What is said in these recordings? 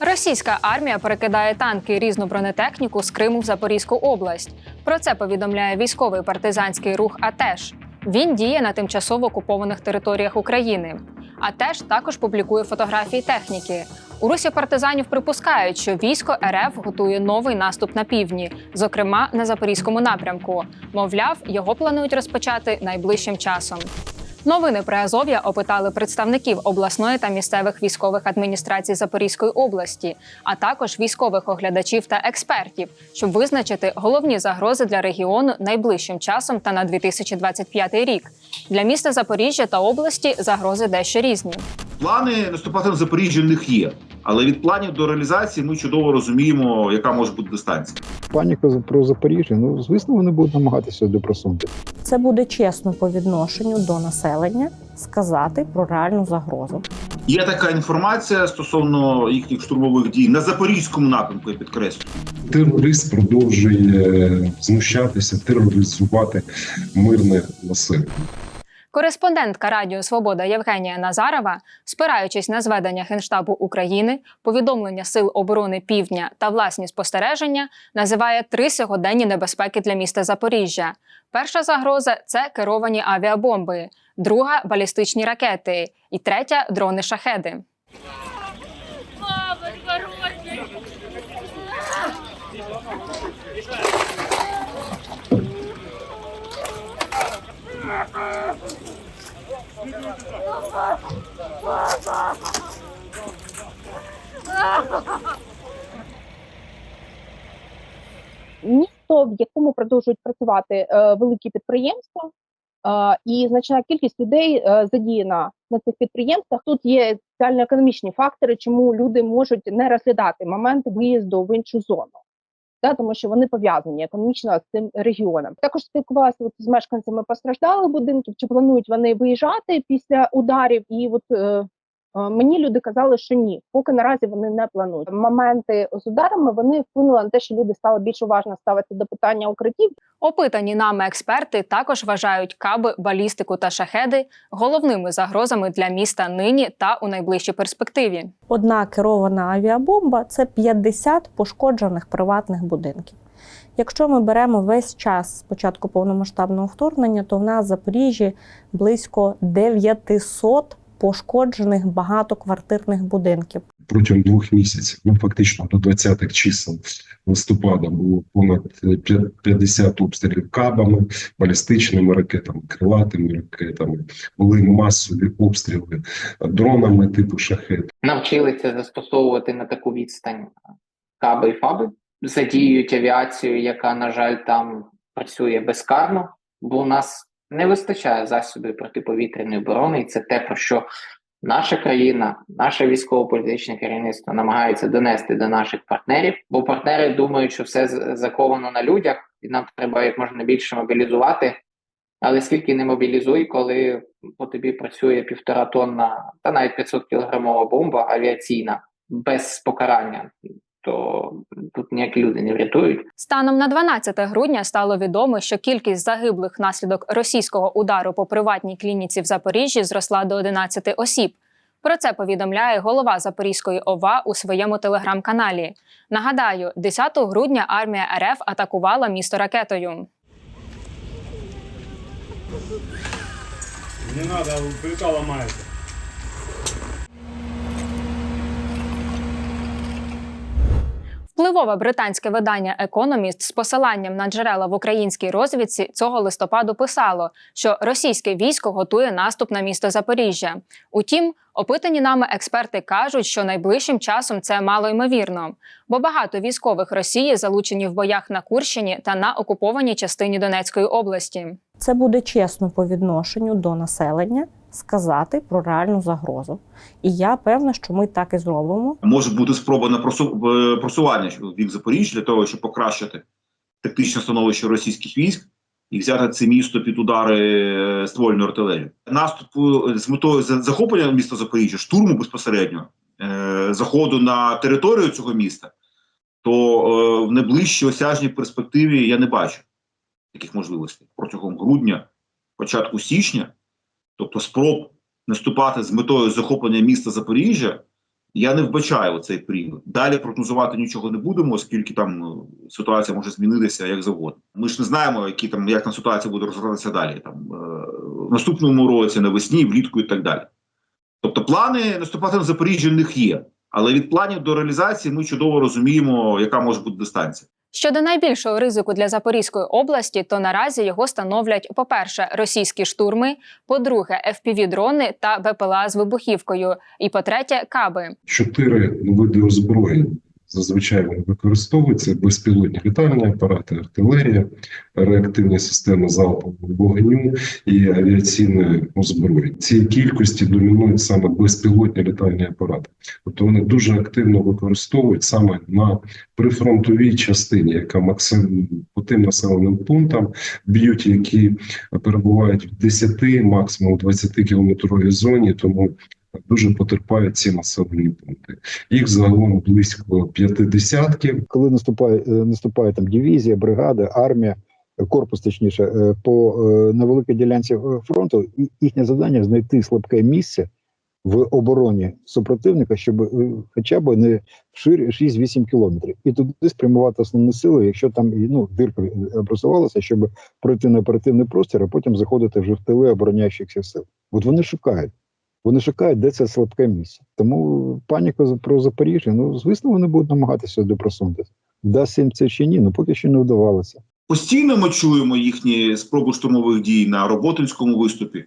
Російська армія перекидає танки і різну бронетехніку з Криму в Запорізьку область. Про це повідомляє військовий партизанський рух АТЕШ. Він діє на тимчасово окупованих територіях України. АТЕШ також публікує фотографії техніки. У русі партизанів припускають, що військо РФ готує новий наступ на півдні, зокрема на запорізькому напрямку. Мовляв, його планують розпочати найближчим часом. Новини про Азов'я опитали представників обласної та місцевих військових адміністрацій Запорізької області, а також військових оглядачів та експертів, щоб визначити головні загрози для регіону найближчим часом та на 2025 рік. Для міста Запоріжжя та області загрози дещо різні. Плани наступати на Запоріжжя в них є, але від планів до реалізації ми чудово розуміємо, яка може бути дистанція. Паніка про Запоріжжя. Ну звісно, вони будуть намагатися сюди просунути. Це буде чесно по відношенню до населення сказати про реальну загрозу. Є така інформація стосовно їхніх штурмових дій на запорізькому напрямку. Я підкреслю. Терорист продовжує знущатися, тероризувати мирне населення. Кореспондентка Радіо Свобода Євгенія Назарова, спираючись на зведення Генштабу України, повідомлення Сил оборони Півдня та власні спостереження, називає три сьогоденні небезпеки для міста Запоріжжя. Перша загроза це керовані авіабомби, друга балістичні ракети, і третя дрони шахеди. Місто, в якому продовжують працювати е, великі підприємства, е, і значна кількість людей е, задіяна на цих підприємствах. Тут є соціально-економічні фактори, чому люди можуть не розглядати момент виїзду в іншу зону. Да, тому що вони пов'язані економічно з цим регіоном. Також спілкувалася от з мешканцями постраждалих будинків, чи планують вони виїжджати після ударів. І от е, мені люди казали, що ні, поки наразі вони не планують. Моменти з ударами вони вплинули на те, що люди стали більш уважно ставити до питання укриттів. Опитані нами експерти також вважають каби, балістику та шахеди головними загрозами для міста нині та у найближчій перспективі. Одна керована авіабомба це 50 пошкоджених приватних будинків. Якщо ми беремо весь час з початку повномасштабного вторгнення, то в нас в Запоріжжі близько 900 пошкоджених багатоквартирних будинків. Протягом двох місяців, ну фактично до 20-х чисел листопада, було понад п'я- 50 обстрілів кабами, балістичними ракетами, крилатими ракетами. Були масові обстріли дронами типу шахет. навчилися застосовувати на таку відстань каби і фаби, задіюють авіацію, яка, на жаль, там працює безкарно, бо у нас не вистачає засобів протиповітряної оборони, і це те, про що наша країна, наше військово-політичне керівництво намагається донести до наших партнерів, бо партнери думають, що все заковано на людях, і нам треба як можна більше мобілізувати. Але скільки не мобілізуй, коли по тобі працює півтора тонна та навіть 500 кілограмова бомба авіаційна без покарання, то тут ніякі люди не врятують. Станом на 12 грудня стало відомо, що кількість загиблих внаслідок російського удару по приватній клініці в Запоріжжі зросла до 11 осіб. Про це повідомляє голова Запорізької ОВА у своєму телеграм-каналі. Нагадаю, 10 грудня армія РФ атакувала місто ракетою. Не надо, плита Впливове британське видання Економіст з посиланням на джерела в українській розвідці цього листопаду писало, що російське військо готує наступ на місто Запоріжжя. Утім, опитані нами експерти кажуть, що найближчим часом це мало ймовірно, бо багато військових Росії залучені в боях на Курщині та на окупованій частині Донецької області. Це буде чесно по відношенню до населення сказати про реальну загрозу. І я певна, що ми так і зробимо. Може бути спроба на просу- е, просування в Запоріжжя для того, щоб покращити тактичне становище російських військ і взяти це місто під удари е, ствольної артилерії. Наступу з метою захоплення міста Запоріжжя, штурму безпосередньо е, заходу на територію цього міста, то е, в найближчій осяжній перспективі я не бачу таких можливостей протягом грудня, початку січня, тобто спроб наступати з метою захоплення міста Запоріжжя, Я не вбачаю цей період. Далі прогнозувати нічого не будемо, оскільки там ну, ситуація може змінитися як завгодно. Ми ж не знаємо, які там як там ситуація буде розвиватися далі. Там е, в наступному році, навесні, влітку і так далі. Тобто, плани наступати на Запоріжжя в них є, але від планів до реалізації ми чудово розуміємо, яка може бути дистанція. Щодо найбільшого ризику для Запорізької області, то наразі його становлять, по-перше, російські штурми, по-друге, fpv дрони та БПЛА з вибухівкою, і по-третє, каби. Чотири види озброєнь зазвичай використовуються: безпілотні літальні апарати, артилерія, реактивні системи залпового вогню і авіаційне озброєння. Ці кількості домінують саме безпілотні літальні апарати, тобто вони дуже активно використовують саме на прифронтовій частині, яка максим по тим населеним пунктам б'ють, які перебувають в 10, максимум 20 кілометровій зоні, тому дуже потерпають ці населені пункти. Їх загалом близько п'яти десятків. Коли наступає, е, наступає там дивізія, бригада, армія, корпус, точніше, е, по е, на великій ділянці фронту, їхнє завдання знайти слабке місце в обороні супротивника, щоб хоча б не вширі 6-8 кілометрів, і туди спрямувати основні сили, якщо там ну дирка образувалася, щоб пройти на оперативний простір, а потім заходити вже в тили обороняючихся сил. От вони шукають. Вони шукають, де це слабке місце. Тому паніка про Запоріжжя, ну звісно, вони будуть намагатися сюди просунутися. Вдасться їм це чи ні, ну поки що не вдавалося. Постійно ми чуємо їхні спроби штурмових дій на Роботинському виступі,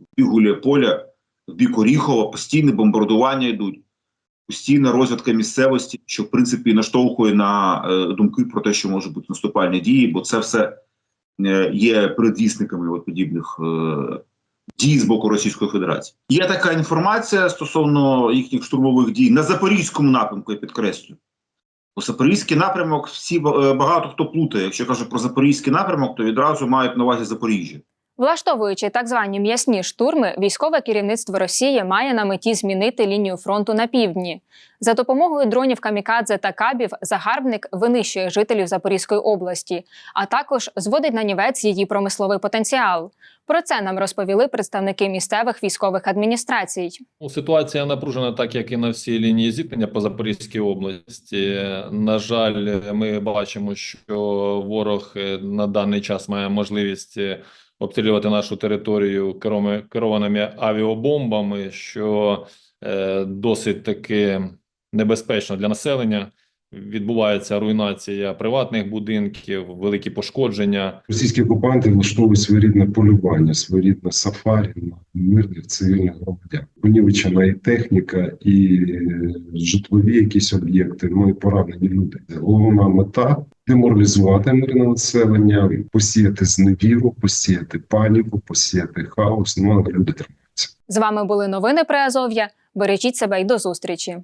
в бік Гуляполя, в бік Оріхова, постійне бомбардування йдуть, постійна розвідка місцевості, що в принципі наштовхує на е, думки про те, що може бути наступальні дії, бо це все е, є передвісниками от подібних е, дій з боку Російської Федерації. Є така інформація стосовно їхніх штурмових дій на запорізькому напрямку, я підкреслюю. Бо Запорізький напрямок всі е, багато хто плутає. Якщо кажуть про запорізький напрямок, то відразу мають на увазі Запоріжжя. Влаштовуючи так звані м'ясні штурми, військове керівництво Росії має на меті змінити лінію фронту на півдні. За допомогою дронів камікадзе та кабів загарбник винищує жителів Запорізької області, а також зводить на нівець її промисловий потенціал. Про це нам розповіли представники місцевих військових адміністрацій. Ну, Ситуація напружена, так як і на всій лінії зіткнення по Запорізькій області. На жаль, ми бачимо, що ворог е, на даний час має можливість е, обстрілювати нашу територію керованими авіабомбами, що е, досить таки небезпечно для населення. Відбувається руйнація приватних будинків, великі пошкодження. Російські окупанти влаштовують своєрідне полювання, своєрідне сафарі на мирних цивільних громадян. Понівечена і техніка, і е, житлові якісь об'єкти, ну і поранені люди. Головна мета деморалізувати мирне населення, посіяти зневіру, посіяти паніку, посіяти хаос. Ну але люди тримаються. З вами були новини Приазов'я. Бережіть себе і до зустрічі.